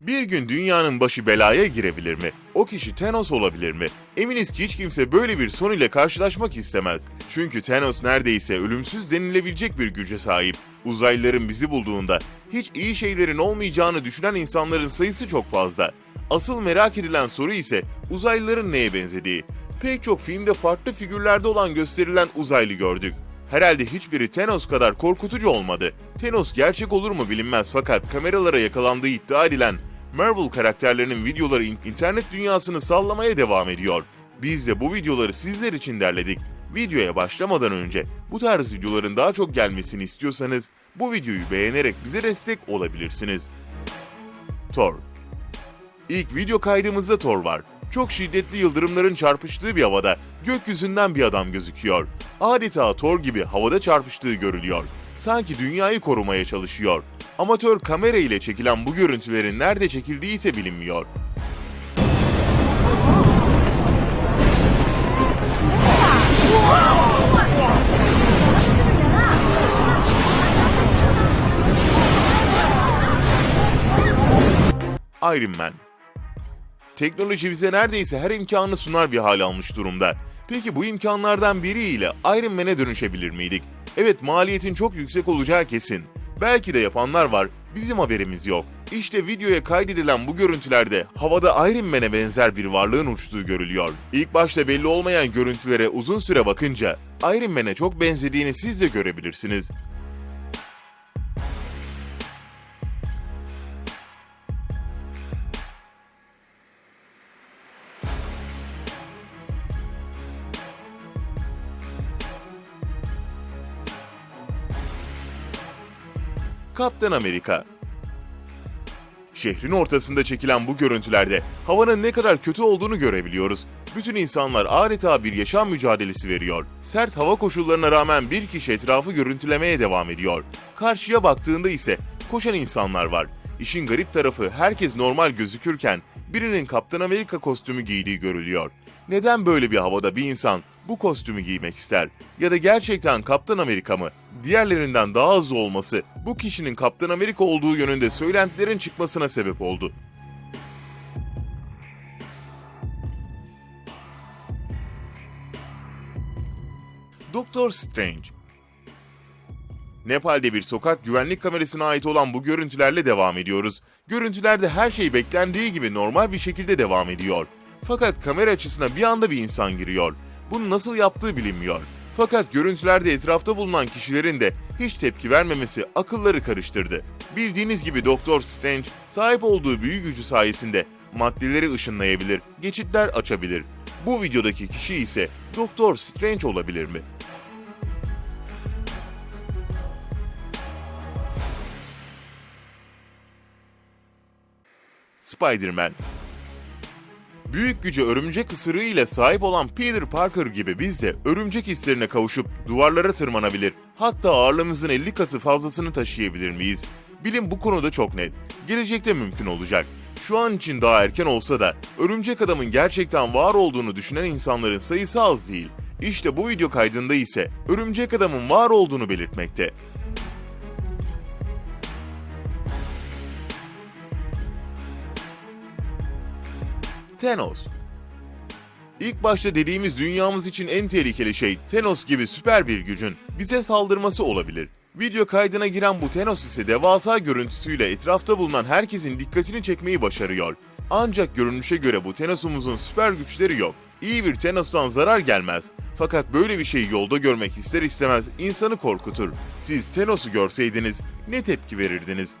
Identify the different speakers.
Speaker 1: Bir gün dünyanın başı belaya girebilir mi? O kişi Thanos olabilir mi? Eminiz ki hiç kimse böyle bir son ile karşılaşmak istemez. Çünkü Thanos neredeyse ölümsüz denilebilecek bir güce sahip. Uzaylıların bizi bulduğunda hiç iyi şeylerin olmayacağını düşünen insanların sayısı çok fazla. Asıl merak edilen soru ise uzaylıların neye benzediği. Pek çok filmde farklı figürlerde olan gösterilen uzaylı gördük. Herhalde hiçbiri Thanos kadar korkutucu olmadı. Thanos gerçek olur mu bilinmez fakat kameralara yakalandığı iddia edilen Marvel karakterlerinin videoları in- internet dünyasını sallamaya devam ediyor. Biz de bu videoları sizler için derledik. Videoya başlamadan önce bu tarz videoların daha çok gelmesini istiyorsanız bu videoyu beğenerek bize destek olabilirsiniz. Thor İlk video kaydımızda Thor var. Çok şiddetli yıldırımların çarpıştığı bir havada gökyüzünden bir adam gözüküyor. Adeta Thor gibi havada çarpıştığı görülüyor. Sanki dünyayı korumaya çalışıyor. Amatör kamera ile çekilen bu görüntülerin nerede çekildiği ise bilinmiyor. Iron Man Teknoloji bize neredeyse her imkanı sunar bir hal almış durumda. Peki bu imkanlardan biriyle Iron Man'e dönüşebilir miydik? Evet maliyetin çok yüksek olacağı kesin. Belki de yapanlar var, bizim haberimiz yok. İşte videoya kaydedilen bu görüntülerde havada Iron Man'e benzer bir varlığın uçtuğu görülüyor. İlk başta belli olmayan görüntülere uzun süre bakınca Iron Man'e çok benzediğini siz de görebilirsiniz. Kaptan Amerika. Şehrin ortasında çekilen bu görüntülerde havanın ne kadar kötü olduğunu görebiliyoruz. Bütün insanlar adeta bir yaşam mücadelesi veriyor. Sert hava koşullarına rağmen bir kişi etrafı görüntülemeye devam ediyor. Karşıya baktığında ise koşan insanlar var. İşin garip tarafı herkes normal gözükürken birinin Kaptan Amerika kostümü giydiği görülüyor. Neden böyle bir havada bir insan bu kostümü giymek ister? Ya da gerçekten Kaptan Amerika mı? Diğerlerinden daha hızlı olması bu kişinin Kaptan Amerika olduğu yönünde söylentilerin çıkmasına sebep oldu. Doktor Strange Nepal'de bir sokak güvenlik kamerasına ait olan bu görüntülerle devam ediyoruz. Görüntülerde her şey beklendiği gibi normal bir şekilde devam ediyor. Fakat kamera açısına bir anda bir insan giriyor. Bunu nasıl yaptığı bilinmiyor. Fakat görüntülerde etrafta bulunan kişilerin de hiç tepki vermemesi akılları karıştırdı. Bildiğiniz gibi Doktor Strange sahip olduğu büyü gücü sayesinde maddeleri ışınlayabilir, geçitler açabilir. Bu videodaki kişi ise Doktor Strange olabilir mi? Spider-Man Büyük güce örümcek ısırığı ile sahip olan Peter Parker gibi biz de örümcek hislerine kavuşup duvarlara tırmanabilir. Hatta ağırlığımızın 50 katı fazlasını taşıyabilir miyiz? Bilim bu konuda çok net. Gelecekte mümkün olacak. Şu an için daha erken olsa da örümcek adamın gerçekten var olduğunu düşünen insanların sayısı az değil. İşte bu video kaydında ise örümcek adamın var olduğunu belirtmekte. Thanos. İlk başta dediğimiz dünyamız için en tehlikeli şey Thanos gibi süper bir gücün bize saldırması olabilir. Video kaydına giren bu Thanos ise devasa görüntüsüyle etrafta bulunan herkesin dikkatini çekmeyi başarıyor. Ancak görünüşe göre bu Thanos'umuzun süper güçleri yok. İyi bir Thanos'tan zarar gelmez. Fakat böyle bir şeyi yolda görmek ister istemez insanı korkutur. Siz Thanos'u görseydiniz ne tepki verirdiniz?